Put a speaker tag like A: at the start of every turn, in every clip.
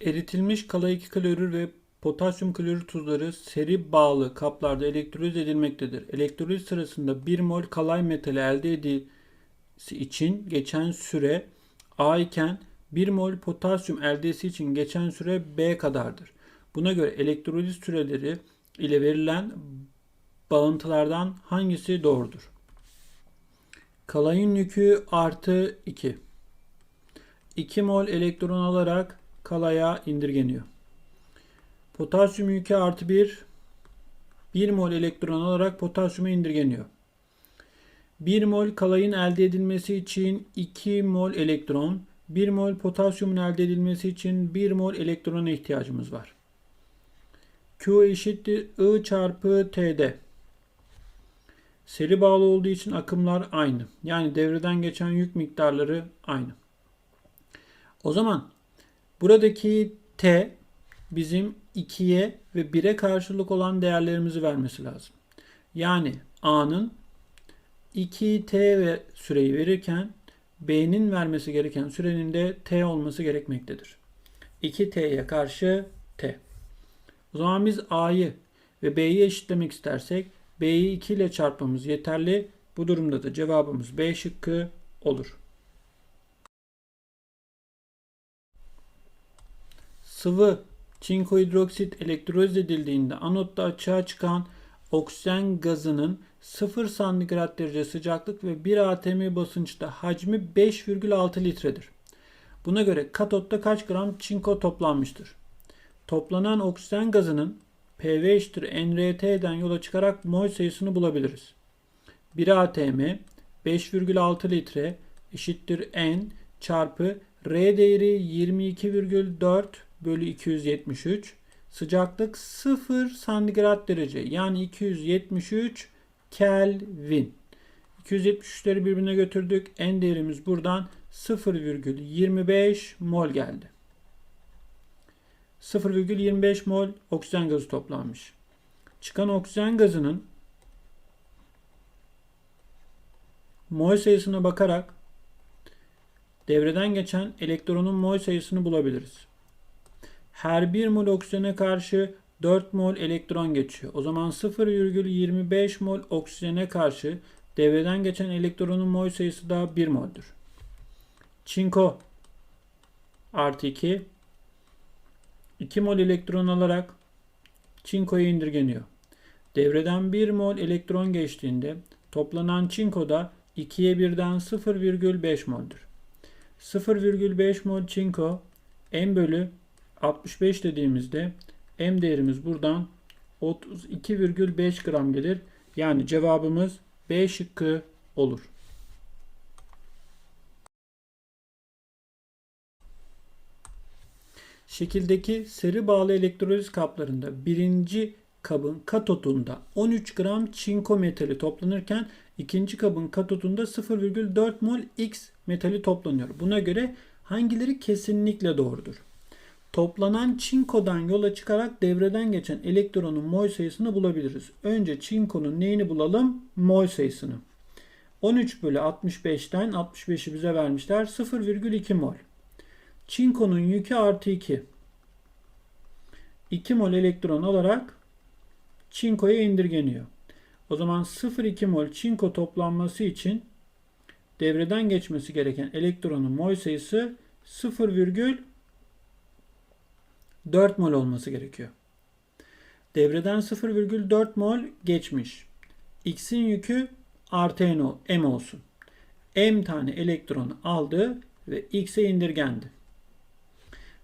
A: Eritilmiş kala-2 klorür ve potasyum klorür tuzları seri bağlı kaplarda elektroliz edilmektedir. Elektroliz sırasında 1 mol kalay metali elde edilmesi için geçen süre A iken 1 mol potasyum eldesi için geçen süre B kadardır. Buna göre elektroliz süreleri ile verilen bağıntılardan hangisi doğrudur? Kalayın yükü artı 2. 2 mol elektron alarak kalaya indirgeniyor. Potasyum yükü artı 1. 1 mol elektron alarak potasyuma indirgeniyor. 1 mol kalayın elde edilmesi için 2 mol elektron, 1 mol potasyumun elde edilmesi için 1 mol elektrona ihtiyacımız var. Q eşittir I çarpı T'de. Seri bağlı olduğu için akımlar aynı. Yani devreden geçen yük miktarları aynı. O zaman buradaki T bizim 2'ye ve 1'e karşılık olan değerlerimizi vermesi lazım. Yani A'nın 2T ve süreyi verirken B'nin vermesi gereken sürenin de T olması gerekmektedir. 2T'ye karşı T. O zaman biz A'yı ve B'yi eşitlemek istersek B'yi 2 ile çarpmamız yeterli. Bu durumda da cevabımız B şıkkı olur. Sıvı çinko hidroksit elektroliz edildiğinde anotta açığa çıkan oksijen gazının 0 santigrat derece sıcaklık ve 1 atm basınçta hacmi 5,6 litredir. Buna göre katotta kaç gram çinko toplanmıştır? Toplanan oksijen gazının PV eşittir NRT'den yola çıkarak mol sayısını bulabiliriz. 1 atm 5,6 litre eşittir N çarpı R değeri 22,4 bölü 273 sıcaklık 0 santigrat derece yani 273 Kelvin. 273'leri birbirine götürdük. N değerimiz buradan 0,25 mol geldi. 0,25 mol oksijen gazı toplanmış. Çıkan oksijen gazının mol sayısına bakarak devreden geçen elektronun mol sayısını bulabiliriz. Her 1 mol oksijene karşı 4 mol elektron geçiyor. O zaman 0,25 mol oksijene karşı devreden geçen elektronun mol sayısı da 1 moldür. Çinko artı 2 2 mol elektron alarak çinkoya indirgeniyor. Devreden 1 mol elektron geçtiğinde toplanan çinko da 2'ye 1'den 0,5 mol'dür. 0,5 mol çinko M bölü 65 dediğimizde M değerimiz buradan 32,5 gram gelir. Yani cevabımız B şıkkı olur. Şekildeki seri bağlı elektroliz kaplarında birinci kabın katotunda 13 gram çinko metali toplanırken ikinci kabın katotunda 0,4 mol X metali toplanıyor. Buna göre hangileri kesinlikle doğrudur? Toplanan çinkodan yola çıkarak devreden geçen elektronun mol sayısını bulabiliriz. Önce çinkonun neyini bulalım? Mol sayısını. 13 bölü 65'ten 65'i bize vermişler. 0,2 mol. Çinkonun yükü artı 2. 2 mol elektron alarak çinkoya indirgeniyor. O zaman 0,2 mol çinko toplanması için devreden geçmesi gereken elektronun mol sayısı 0,4 mol olması gerekiyor. Devreden 0,4 mol geçmiş. X'in yükü artı M olsun. M tane elektronu aldı ve X'e indirgendi.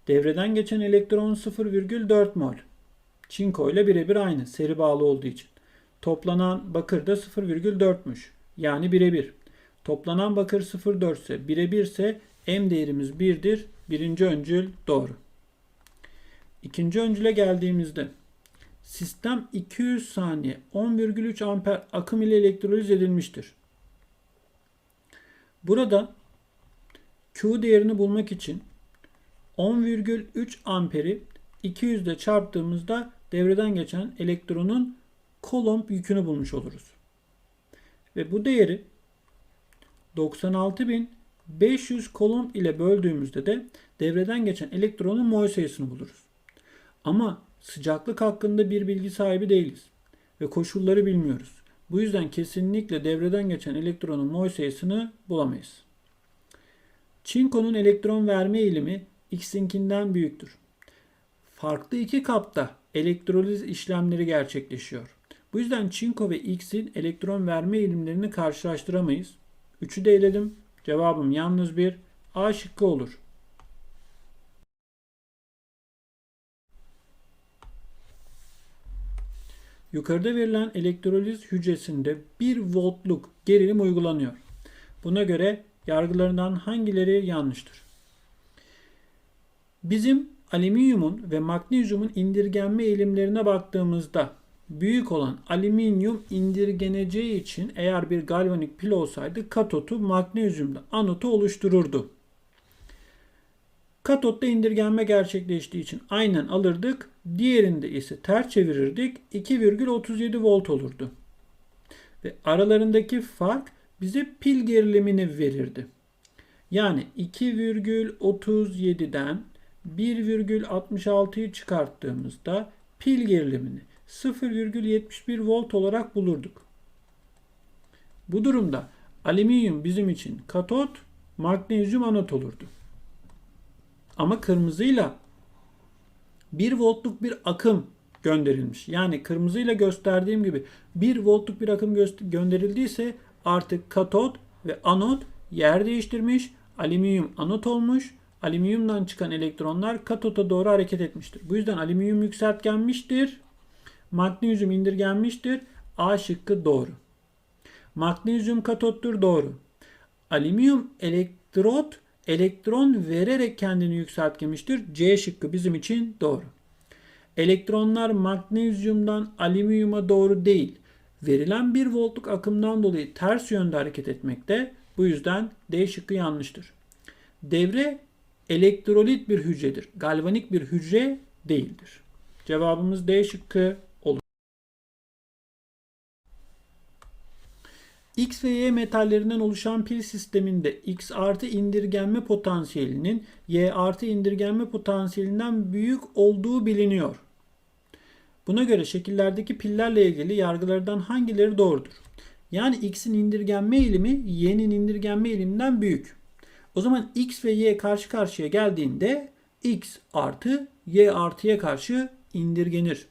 A: Devreden geçen elektron 0,4 mol. Çinko ile birebir aynı seri bağlı olduğu için. Toplanan bakır da 0,4'müş. Yani birebir. Toplanan bakır 0,4 ise birebir ise M değerimiz 1'dir. Birinci öncül doğru. İkinci öncüle geldiğimizde sistem 200 saniye 10,3 amper akım ile elektroliz edilmiştir. Burada Q değerini bulmak için 10,3 amperi 200 ile çarptığımızda devreden geçen elektronun kolomb yükünü bulmuş oluruz. Ve bu değeri 500 kolomb ile böldüğümüzde de devreden geçen elektronun mol sayısını buluruz. Ama sıcaklık hakkında bir bilgi sahibi değiliz ve koşulları bilmiyoruz. Bu yüzden kesinlikle devreden geçen elektronun mol sayısını bulamayız. Çinko'nun elektron verme eğilimi X'inkinden büyüktür. Farklı iki kapta elektroliz işlemleri gerçekleşiyor. Bu yüzden çinko ve X'in elektron verme eğilimlerini karşılaştıramayız. 3'ü de eledim. Cevabım yalnız bir A şıkkı olur. Yukarıda verilen elektroliz hücresinde 1 voltluk gerilim uygulanıyor. Buna göre yargılarından hangileri yanlıştır? Bizim alüminyumun ve magnezyumun indirgenme eğilimlerine baktığımızda büyük olan alüminyum indirgeneceği için eğer bir galvanik pil olsaydı katotu magnezyumda anotu oluştururdu. Katotta indirgenme gerçekleştiği için aynen alırdık. Diğerinde ise ters çevirirdik. 2,37 volt olurdu. Ve aralarındaki fark bize pil gerilimini verirdi. Yani 2,37'den 1,66'yı çıkarttığımızda pil gerilimini 0,71 volt olarak bulurduk. Bu durumda alüminyum bizim için katot, magnezyum anot olurdu. Ama kırmızıyla 1 voltluk bir akım gönderilmiş. Yani kırmızıyla gösterdiğim gibi 1 voltluk bir akım gönderildiyse artık katot ve anot yer değiştirmiş. Alüminyum anot olmuş. Alüminyumdan çıkan elektronlar katota doğru hareket etmiştir. Bu yüzden alüminyum yükseltgenmiştir. Magnezyum indirgenmiştir. A şıkkı doğru. Magnezyum katottur doğru. Alüminyum elektrot elektron vererek kendini yükseltmiştir. C şıkkı bizim için doğru. Elektronlar magnezyumdan alüminyuma doğru değil, verilen 1 voltluk akımdan dolayı ters yönde hareket etmekte. Bu yüzden D şıkkı yanlıştır. Devre elektrolit bir hücredir. Galvanik bir hücre değildir. Cevabımız D şıkkı olur. X ve Y metallerinden oluşan pil sisteminde X artı indirgenme potansiyelinin Y artı indirgenme potansiyelinden büyük olduğu biliniyor. Buna göre şekillerdeki pillerle ilgili yargılardan hangileri doğrudur? Yani X'in indirgenme eğilimi Y'nin indirgenme eğiliminden büyük. O zaman X ve Y karşı karşıya geldiğinde X artı Y artıya karşı indirgenir.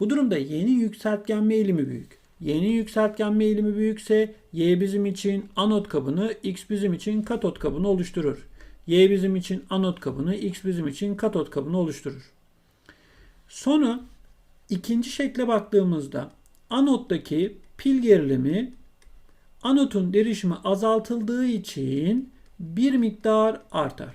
A: Bu durumda Y'nin yükseltgenme eğilimi büyük. Y'nin yükseltgenme eğilimi büyükse Y bizim için anot kabını, X bizim için katot kabını oluşturur. Y bizim için anot kabını, X bizim için katot kabını oluşturur. Sonra ikinci şekle baktığımızda anottaki pil gerilimi anotun derişimi azaltıldığı için bir miktar artar.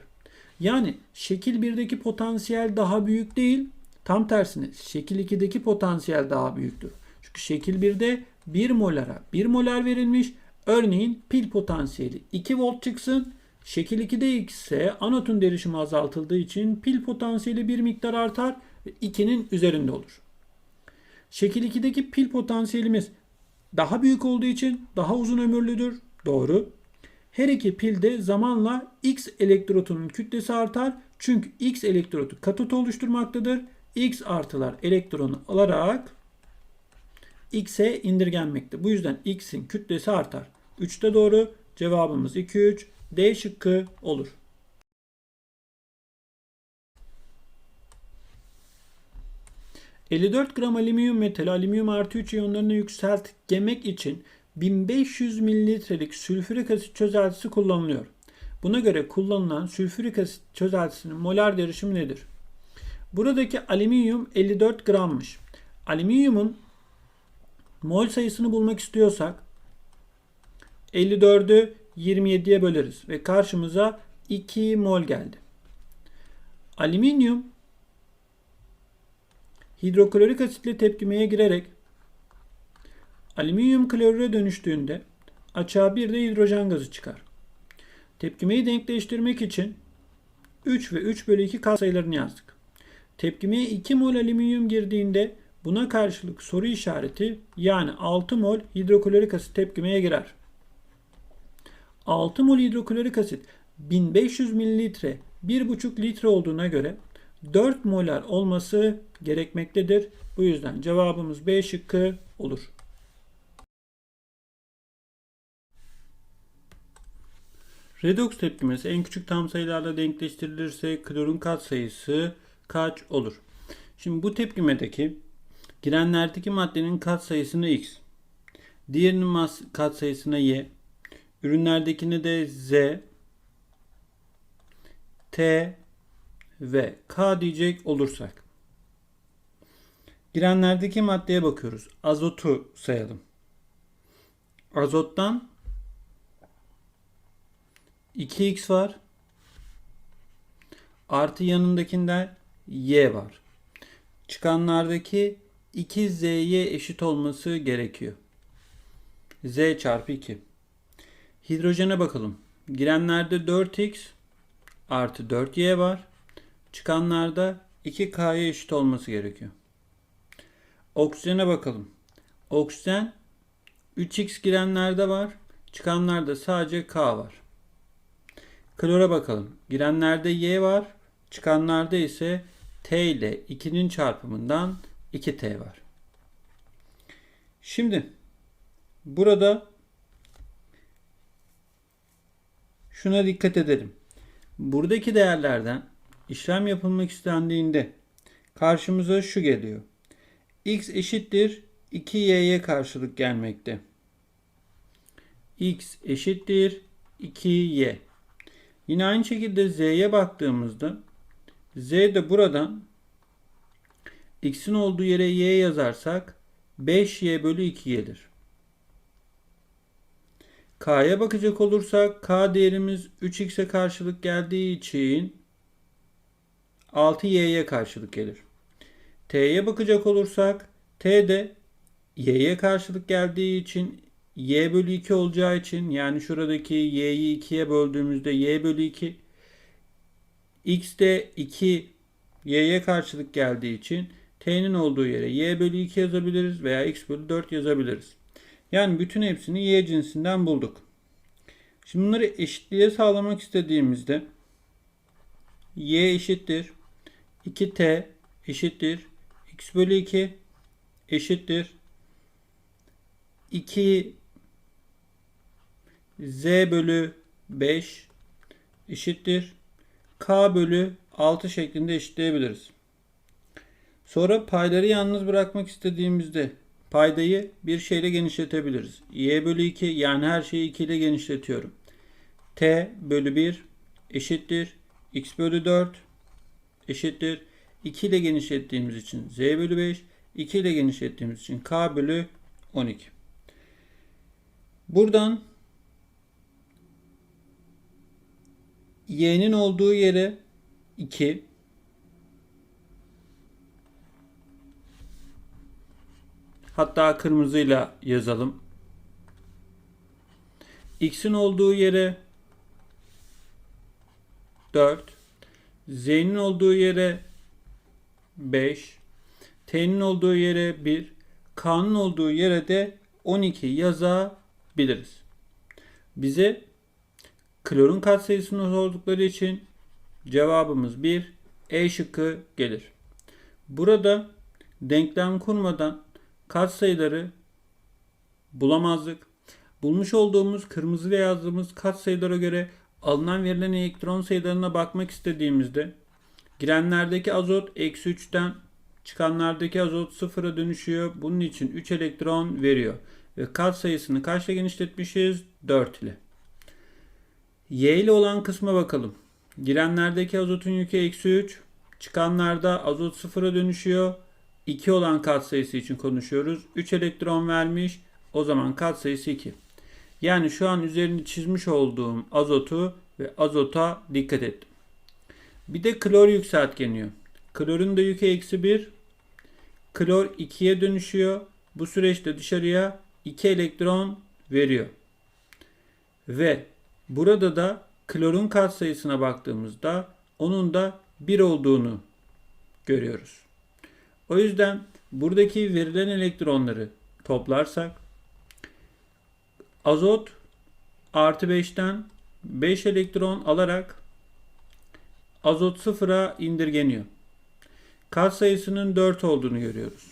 A: Yani şekil 1'deki potansiyel daha büyük değil. Tam tersine şekil 2'deki potansiyel daha büyüktür. Çünkü şekil 1'de 1 molara 1 molar verilmiş. Örneğin pil potansiyeli 2 volt çıksın. Şekil 2'de ise anotun derişimi azaltıldığı için pil potansiyeli bir miktar artar ve 2'nin üzerinde olur. Şekil 2'deki pil potansiyelimiz daha büyük olduğu için daha uzun ömürlüdür. Doğru. Her iki pilde zamanla X elektrotunun kütlesi artar. Çünkü X elektrotu katot oluşturmaktadır. X artılar elektronu alarak X'e indirgenmekte. Bu yüzden X'in kütlesi artar. 3'te doğru. Cevabımız 2 3. D şıkkı olur. ...54 gram alüminyum metali alüminyum artı 3 iyonlarını yükseltgemek için 1500 mililitrelik sülfürik asit çözeltisi kullanılıyor. Buna göre kullanılan sülfürik asit çözeltisinin molar derişimi nedir? Buradaki alüminyum 54 grammış. Alüminyumun mol sayısını bulmak istiyorsak 54'ü 27'ye böleriz ve karşımıza 2 mol geldi. Alüminyum hidroklorik asitle tepkimeye girerek Alüminyum klorüre dönüştüğünde açığa bir de hidrojen gazı çıkar. Tepkimeyi denkleştirmek için 3 ve 3 bölü 2 katsayılarını yazdık. Tepkimeye 2 mol alüminyum girdiğinde buna karşılık soru işareti yani 6 mol hidroklorik asit tepkimeye girer. 6 mol hidroklorik asit 1500 mililitre 1,5 litre olduğuna göre 4 molar olması gerekmektedir. Bu yüzden cevabımız B şıkkı olur. Redoks tepkimesi en küçük tam sayılarla denkleştirilirse klorun katsayısı kaç olur? Şimdi bu tepkimedeki girenlerdeki maddenin katsayısını x, diğerinin mas- katsayısına y, ürünlerdekini de z, t ve k diyecek olursak. Girenlerdeki maddeye bakıyoruz. Azotu sayalım. Azottan 2x var. Artı yanındakinde y var. Çıkanlardaki 2zy eşit olması gerekiyor. z çarpı 2. Hidrojene bakalım. Girenlerde 4x artı 4y var. Çıkanlarda 2k'ya eşit olması gerekiyor. Oksijene bakalım. Oksijen 3x girenlerde var. Çıkanlarda sadece k var. Klora bakalım. Girenlerde y var. Çıkanlarda ise t ile 2'nin çarpımından 2t var. Şimdi burada şuna dikkat edelim. Buradaki değerlerden işlem yapılmak istendiğinde karşımıza şu geliyor. x eşittir 2y'ye karşılık gelmekte. x eşittir 2y. Yine aynı şekilde z'ye baktığımızda z de buradan x'in olduğu yere y yazarsak 5y bölü 2 gelir. K'ya bakacak olursak k değerimiz 3x'e karşılık geldiği için 6y'ye karşılık gelir. T'ye bakacak olursak t de y'ye karşılık geldiği için y bölü 2 olacağı için yani şuradaki y'yi 2'ye böldüğümüzde y bölü 2 x de 2 y'ye karşılık geldiği için t'nin olduğu yere y bölü 2 yazabiliriz veya x bölü 4 yazabiliriz. Yani bütün hepsini y cinsinden bulduk. Şimdi bunları eşitliğe sağlamak istediğimizde y eşittir 2t eşittir x bölü 2 eşittir 2 z bölü 5 eşittir k bölü 6 şeklinde eşitleyebiliriz. Sonra payları yalnız bırakmak istediğimizde paydayı bir şeyle genişletebiliriz. y bölü 2 yani her şeyi 2 ile genişletiyorum. t bölü 1 eşittir x bölü 4 eşittir 2 ile genişlettiğimiz için z bölü 5 2 ile genişlettiğimiz için k bölü 12. Buradan y'nin olduğu yere 2 hatta kırmızıyla yazalım. x'in olduğu yere 4 z'nin olduğu yere 5 t'nin olduğu yere 1 k'nın olduğu yere de 12 yazabiliriz. Bize klorun katsayısını sordukları için cevabımız 1 E şıkkı gelir. Burada denklem kurmadan katsayıları bulamazdık. Bulmuş olduğumuz kırmızı ve yazdığımız katsayılara göre alınan verilen elektron sayılarına bakmak istediğimizde girenlerdeki azot eksi 3'ten çıkanlardaki azot sıfıra dönüşüyor. Bunun için 3 elektron veriyor. Ve kat sayısını kaçla genişletmişiz? 4 ile. Y ile olan kısma bakalım. Girenlerdeki azotun yükü eksi 3. Çıkanlarda azot sıfıra dönüşüyor. 2 olan katsayısı için konuşuyoruz. 3 elektron vermiş. O zaman katsayısı 2. Yani şu an üzerini çizmiş olduğum azotu ve azota dikkat ettim. Bir de klor yükseltgeniyor. Klorun da yükü eksi 1. Klor 2'ye dönüşüyor. Bu süreçte dışarıya 2 elektron veriyor. Ve burada da klorun katsayısına baktığımızda onun da 1 olduğunu görüyoruz. O yüzden buradaki verilen elektronları toplarsak azot artı 5'ten 5 elektron alarak azot sıfıra indirgeniyor. Kat sayısının 4 olduğunu görüyoruz.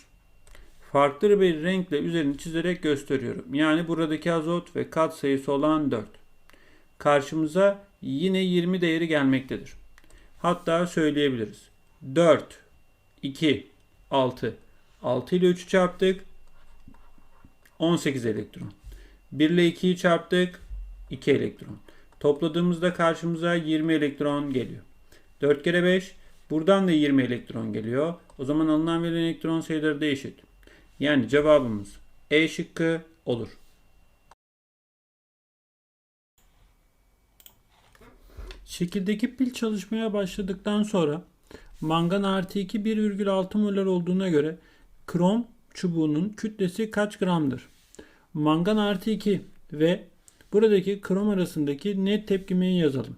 A: Farklı bir renkle üzerini çizerek gösteriyorum. Yani buradaki azot ve kat sayısı olan 4. Karşımıza yine 20 değeri gelmektedir. Hatta söyleyebiliriz. 4, 2, 6. 6 ile 3'ü çarptık. 18 elektron. 1 ile 2'yi çarptık. 2 elektron. Topladığımızda karşımıza 20 elektron geliyor. 4 kere 5. Buradan da 20 elektron geliyor. O zaman alınan verilen elektron sayıları da eşit. Yani cevabımız E şıkkı olur. Şekildeki pil çalışmaya başladıktan sonra mangan artı 2 1,6 molar olduğuna göre krom çubuğunun kütlesi kaç gramdır? Mangan artı 2 ve buradaki krom arasındaki net tepkimeyi yazalım.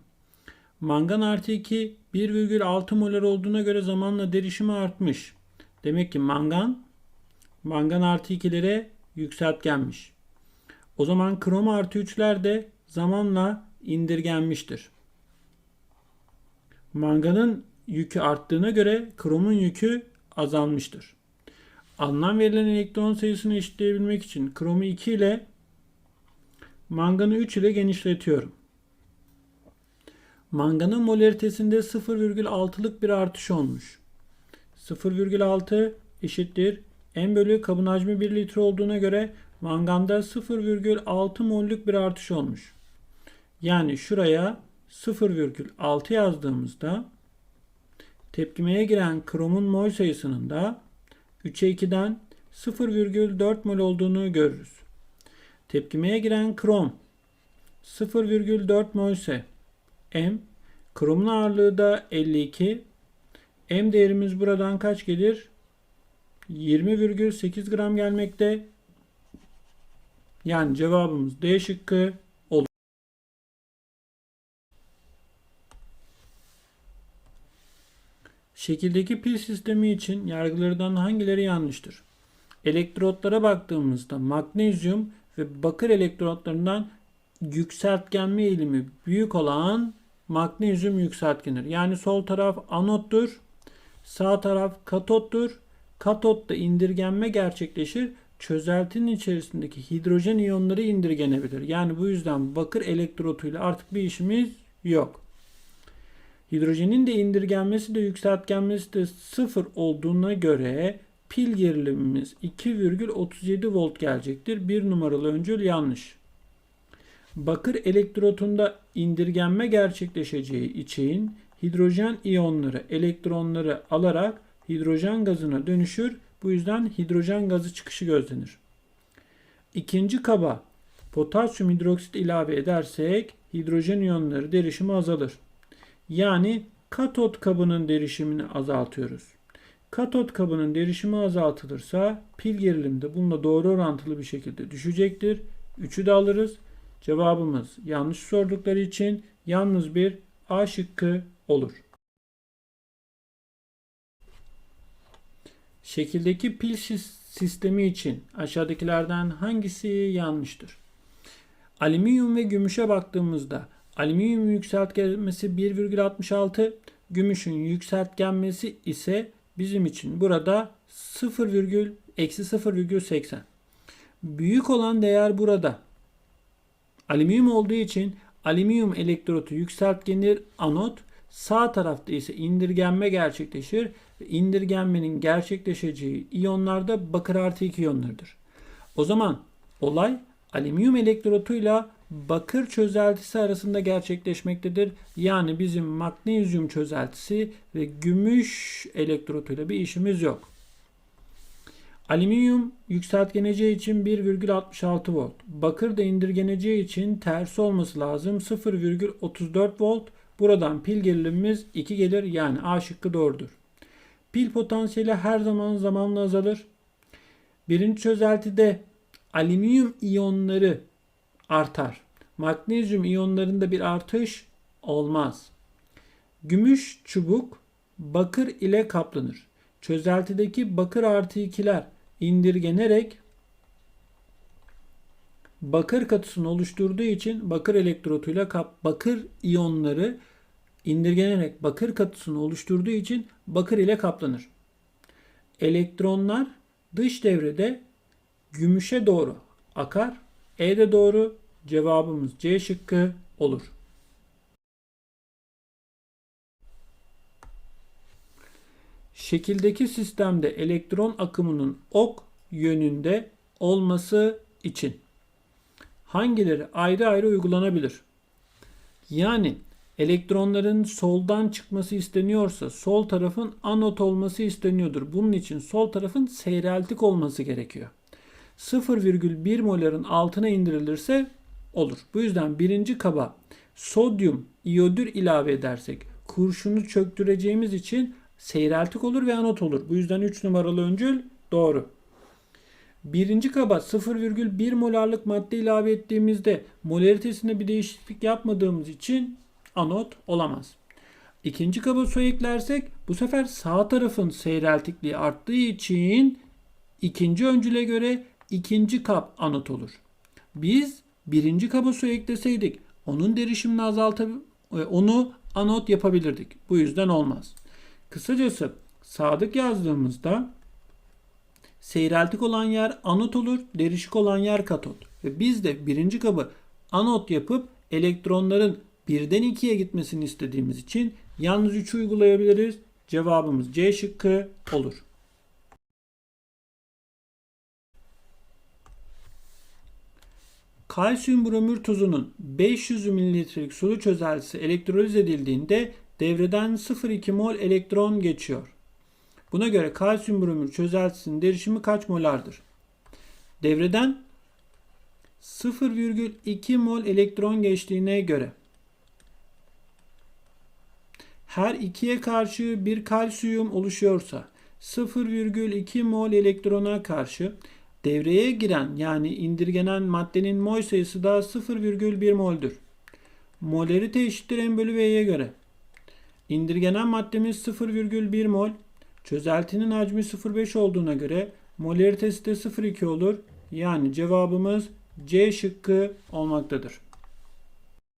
A: Mangan artı 2 1,6 molar olduğuna göre zamanla derişimi artmış. Demek ki mangan mangan artı 2'lere yükseltgenmiş. O zaman krom artı 3'ler de zamanla indirgenmiştir. Manganın yükü arttığına göre kromun yükü azalmıştır. Alınan verilen elektron sayısını eşitleyebilmek için kromu 2 ile manganı 3 ile genişletiyorum. Manganın molaritesinde 0,6'lık bir artış olmuş. 0,6 eşittir M bölü kabın hacmi 1 litre olduğuna göre manganda 0,6 mollük bir artış olmuş. Yani şuraya 0,6 yazdığımızda tepkimeye giren kromun mol sayısının da 3'e 2'den 0,4 mol olduğunu görürüz. Tepkimeye giren krom 0,4 mol ise M kromun ağırlığı da 52 M değerimiz buradan kaç gelir? 20,8 gram gelmekte. Yani cevabımız D şıkkı olur. Şekildeki pil sistemi için yargılardan hangileri yanlıştır? Elektrotlara baktığımızda magnezyum ve bakır elektrotlarından yükseltgenme eğilimi büyük olan magnezyum yükseltgenir. Yani sol taraf anottur, sağ taraf katottur. Katotta indirgenme gerçekleşir. Çözeltinin içerisindeki hidrojen iyonları indirgenebilir. Yani bu yüzden bakır elektrotuyla artık bir işimiz yok. Hidrojenin de indirgenmesi de yükseltgenmesi de sıfır olduğuna göre pil gerilimimiz 2,37 volt gelecektir. Bir numaralı öncül yanlış. Bakır elektrotunda indirgenme gerçekleşeceği için hidrojen iyonları elektronları alarak hidrojen gazına dönüşür. Bu yüzden hidrojen gazı çıkışı gözlenir. İkinci kaba potasyum hidroksit ilave edersek hidrojen iyonları derişimi azalır. Yani katot kabının derişimini azaltıyoruz. Katot kabının derişimi azaltılırsa pil gerilimi de bununla doğru orantılı bir şekilde düşecektir. 3'ü de alırız. Cevabımız yanlış sordukları için yalnız bir A şıkkı olur. Şekildeki pil sistemi için aşağıdakilerden hangisi yanlıştır? Alüminyum ve gümüşe baktığımızda alüminyum yükseltgenmesi 1,66, gümüşün yükseltgenmesi ise bizim için burada 0, eksi 0,80. Büyük olan değer burada. Alüminyum olduğu için alüminyum elektrotu yükseltgenir anot, sağ tarafta ise indirgenme gerçekleşir indirgenmenin gerçekleşeceği iyonlarda bakır artı 2 iyonlarıdır. O zaman olay alüminyum elektrotuyla bakır çözeltisi arasında gerçekleşmektedir. Yani bizim magnezyum çözeltisi ve gümüş elektrotuyla bir işimiz yok. Alüminyum yükseltgeneceği için 1,66 volt. Bakır da indirgeneceği için tersi olması lazım 0,34 volt. Buradan pil gerilimimiz 2 gelir yani A şıkkı doğrudur. Pil potansiyeli her zaman zamanla azalır. Birinci çözeltide alüminyum iyonları artar. Magnezyum iyonlarında bir artış olmaz. Gümüş çubuk bakır ile kaplanır. Çözeltideki bakır artı ikiler indirgenerek bakır katısını oluşturduğu için bakır elektrotuyla kap bakır iyonları indirgenerek bakır katısını oluşturduğu için bakır ile kaplanır. Elektronlar dış devrede gümüşe doğru akar. E de doğru. Cevabımız C şıkkı olur. Şekildeki sistemde elektron akımının ok yönünde olması için hangileri ayrı ayrı uygulanabilir? Yani elektronların soldan çıkması isteniyorsa sol tarafın anot olması isteniyordur. Bunun için sol tarafın seyreltik olması gerekiyor. 0,1 moların altına indirilirse olur. Bu yüzden birinci kaba sodyum iyodür ilave edersek kurşunu çöktüreceğimiz için seyreltik olur ve anot olur. Bu yüzden 3 numaralı öncül doğru. Birinci kaba 0,1 molarlık madde ilave ettiğimizde molaritesinde bir değişiklik yapmadığımız için anot olamaz. İkinci kaba su eklersek bu sefer sağ tarafın seyreltikliği arttığı için ikinci öncüle göre ikinci kap anot olur. Biz birinci kaba su ekleseydik onun derişimini azaltabilir onu anot yapabilirdik. Bu yüzden olmaz. Kısacası sadık yazdığımızda seyreltik olan yer anot olur, derişik olan yer katot. Ve biz de birinci kabı anot yapıp elektronların birden ikiye gitmesini istediğimiz için yalnız 3 uygulayabiliriz. Cevabımız C şıkkı olur. Kalsiyum bromür tuzunun 500 mililitrelik sulu çözeltisi elektroliz edildiğinde devreden 0,2 mol elektron geçiyor. Buna göre kalsiyum bromür çözeltisinin derişimi kaç molardır? Devreden 0,2 mol elektron geçtiğine göre her ikiye karşı bir kalsiyum oluşuyorsa 0,2 mol elektrona karşı devreye giren yani indirgenen maddenin mol sayısı da 0,1 moldür. Molarite eşittir m bölü v'ye göre. İndirgenen maddemiz 0,1 mol. Çözeltinin hacmi 0,5 olduğuna göre molaritesi de 0,2 olur. Yani cevabımız C şıkkı olmaktadır.